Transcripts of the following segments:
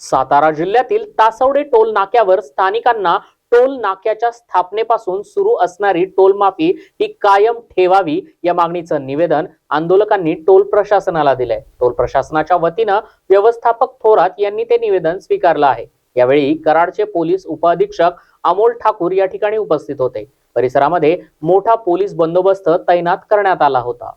सातारा जिल्ह्यातील तासवडे टोल नाक्यावर स्थानिकांना टोल नाक्याच्या स्थापनेपासून सुरू असणारी टोलमाफी ही कायम ठेवावी या मागणीचं निवेदन आंदोलकांनी टोल प्रशासनाला दिलंय. टोल प्रशासनाच्या वतीनं व्यवस्थापक थोरात यांनी ते निवेदन स्वीकारलं आहे. यावेळी कराडचे पोलीस उपअधीक्षक अमोल ठाकूर या ठिकाणी उपस्थित होते. परिसरामध्ये मोठा पोलीस बंदोबस्त तैनात करण्यात आला होता.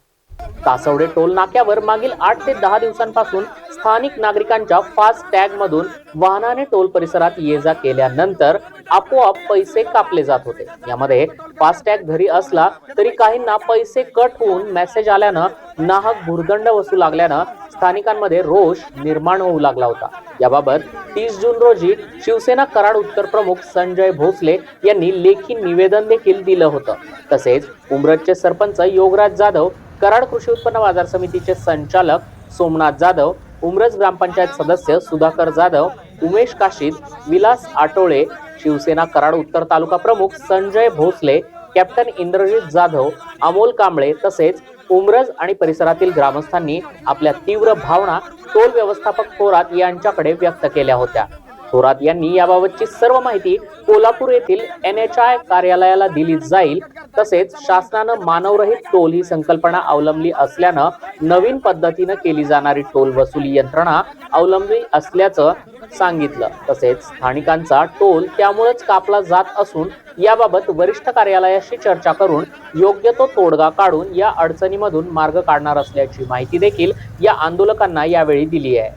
तासवडे टोल नाक्यावर मागील आठ ते दहा दिवसांपासून स्थानिक नागरिकांच्या फास्ट टॅग मधून वाहनाने टोल परिसरात ये जा केल्यानंतर आपोआप पैसे कापले जात होते. यामध्ये फास्ट टॅग घरी असला तरी काहींना पैसे कट होऊन मेसेज आल्यानं नाहक भुर्दंड वसू लागल्यानं स्थानिकांमध्ये रोष निर्माण होऊ लागला होता. याबाबत तीस जून रोजी शिवसेना कराड उत्तर प्रमुख संजय भोसले यांनी लेखी निवेदन देखील दिलं होतं. तसेच उमरजचे सरपंच योगराज जाधव कराड कृषी उत्पन्न बाजार समितीचे संचालक सोमनाथ जाधव उमरज ग्रामपंचायत सदस्य सुधाकर जाधव उमेश काशीद विलास आटोळे शिवसेना कराड उत्तर तालुका प्रमुख संजय भोसले कॅप्टन इंद्रजित जाधव अमोल कांबळे तसेच उमरज आणि परिसरातील ग्रामस्थांनी आपल्या तीव्र भावना टोल व्यवस्थापक थोरात यांच्याकडे व्यक्त केल्या होत्या. थोरात यांनी याबाबतची सर्व माहिती कोल्हापूर येथील एन एच आय कार्यालयाला दिली जाईल. तसेच शासनानं मानवरहित टोल ही संकल्पना अवलंबली असल्यानं नवीन पद्धतीनं केली जाणारी टोल वसुली यंत्रणा अवलंबली असल्याचं सांगितलं. तसेच स्थानिकांचा टोल त्यामुळेच कापला जात असून याबाबत वरिष्ठ कार्यालयाशी चर्चा करून योग्य तो तोडगा काढून या अडचणीमधून मार्ग काढणार असल्याची माहिती देखील या आंदोलकांना यावेळी दिली आहे.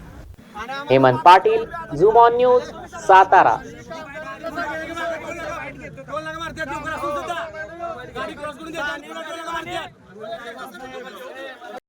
Hemant Patil zoom on news Satara.